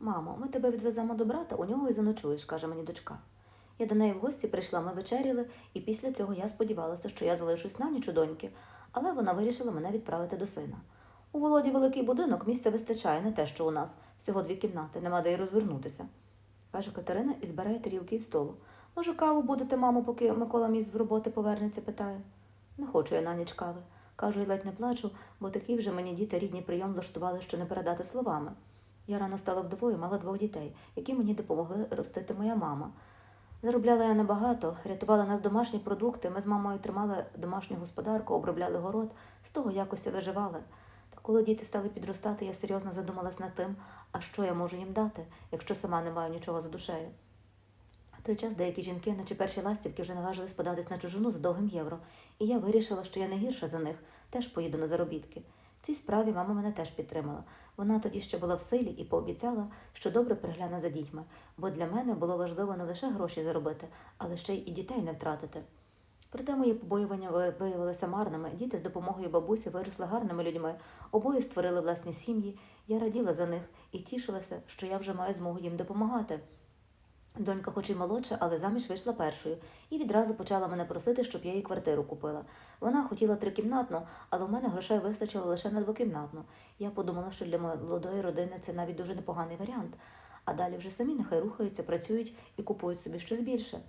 Мамо, ми тебе відвеземо до брата, у нього і заночуєш, каже мені дочка. Я до неї в гості прийшла, ми вечеряли, і після цього я сподівалася, що я залишусь на ніч у доньки, але вона вирішила мене відправити до сина. У Володі великий будинок, місця вистачає, не те, що у нас. Всього дві кімнати, нема де й розвернутися. каже Катерина і збирає тарілки із столу. Може, каву будете, мамо, поки Микола мій з роботи повернеться, питає. Не хочу я на ніч кави. Кажу і ледь не плачу, бо такий вже мені діти рідний прийом влаштували, що не передати словами. Я рано стала вдовою, мала двох дітей, які мені допомогли ростити моя мама. Заробляла я небагато, рятувала нас домашні продукти. Ми з мамою тримали домашню господарку, обробляли город, з того якось виживали. Та коли діти стали підростати, я серйозно задумалась над тим, а що я можу їм дати, якщо сама не маю нічого за душею. В той час деякі жінки, наче перші ластівки, вже наважились податись на чужину за довгим євро, і я вирішила, що я не гірша за них, теж поїду на заробітки. В цій справі мама мене теж підтримала. Вона тоді ще була в силі і пообіцяла, що добре пригляне за дітьми, бо для мене було важливо не лише гроші заробити, але ще й дітей не втратити. Проте мої побоювання виявилися марними. Діти з допомогою бабусі виросли гарними людьми, обоє створили власні сім'ї. Я раділа за них і тішилася, що я вже маю змогу їм допомагати. Донька, хоч і молодша, але заміж вийшла першою, і відразу почала мене просити, щоб я їй квартиру купила. Вона хотіла трикімнатну, але у мене грошей вистачило лише на двокімнатну. Я подумала, що для молодої родини це навіть дуже непоганий варіант. А далі вже самі нехай рухаються, працюють і купують собі щось більше.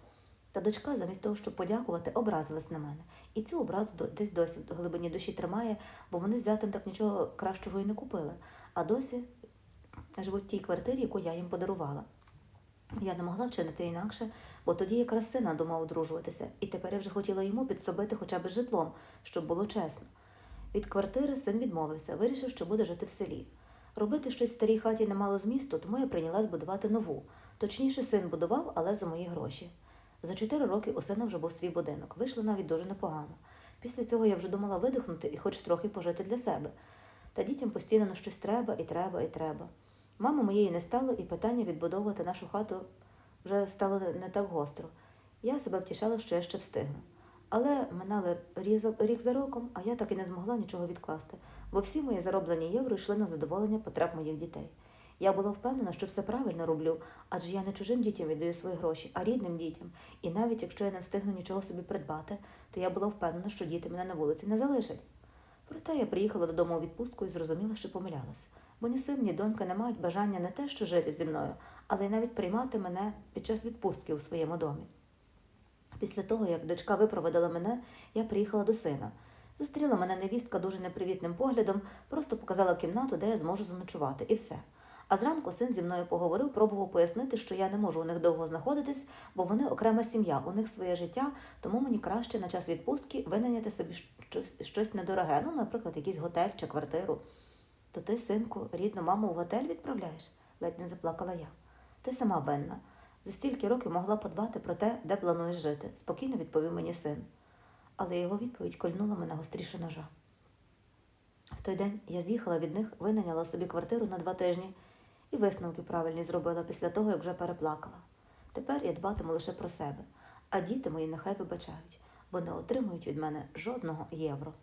Та дочка, замість того, щоб подякувати, образилась на мене. І цю образу десь досі в глибині душі тримає, бо вони з зятем так нічого кращого і не купили. А досі живуть в тій квартирі, яку я їм подарувала. Я не могла вчинити інакше, бо тоді якраз сина думав одружуватися, і тепер я вже хотіла йому підсобити хоча б житлом, щоб було чесно. Від квартири син відмовився, вирішив, що буде жити в селі. Робити щось в старій хаті не мало змісту, тому я прийнялась будувати нову. Точніше, син будував, але за мої гроші. За чотири роки у сина вже був свій будинок. Вийшло навіть дуже непогано. Після цього я вже думала видихнути і хоч трохи пожити для себе. Та дітям постійно на щось треба і треба, і треба. Мами моєї не стало, і питання відбудовувати нашу хату вже стало не- так гостро. Я себе втішала, що я ще встигну. Але минали рік за роком, а я так і не змогла нічого відкласти, бо всі мої зароблені євро йшли на задоволення потреб моїх дітей. Я була впевнена, що все правильно роблю, адже я не чужим дітям віддаю свої гроші, а рідним дітям. І навіть якщо я не встигну нічого собі придбати, то я була впевнена, що діти мене на вулиці не залишать. Проте я приїхала додому у відпустку і зрозуміла, що помилялась, бо ні син, ні донька не мають бажання не те, що жити зі мною, але й навіть приймати мене під час відпустки у своєму домі. Після того, як дочка випроводила мене, я приїхала до сина. Зустріла мене невістка дуже непривітним поглядом, просто показала кімнату, де я зможу заночувати, і все. А зранку син зі мною поговорив, пробував пояснити, що я не можу у них довго знаходитись, бо вони окрема сім'я, у них своє життя, тому мені краще на час відпустки винайняти собі щось, щось недороге, ну, наприклад, якийсь готель чи квартиру. То ти, синку, рідну маму в готель відправляєш? ледь не заплакала я. Ти сама винна. За стільки років могла подбати про те, де плануєш жити, спокійно відповів мені син. Але його відповідь кольнула мене гостріше ножа. В той день я з'їхала від них, винайняла собі квартиру на два тижні і висновки правильні зробила після того, як вже переплакала. Тепер я дбатиму лише про себе, а діти мої нехай вибачають, бо не отримують від мене жодного євро.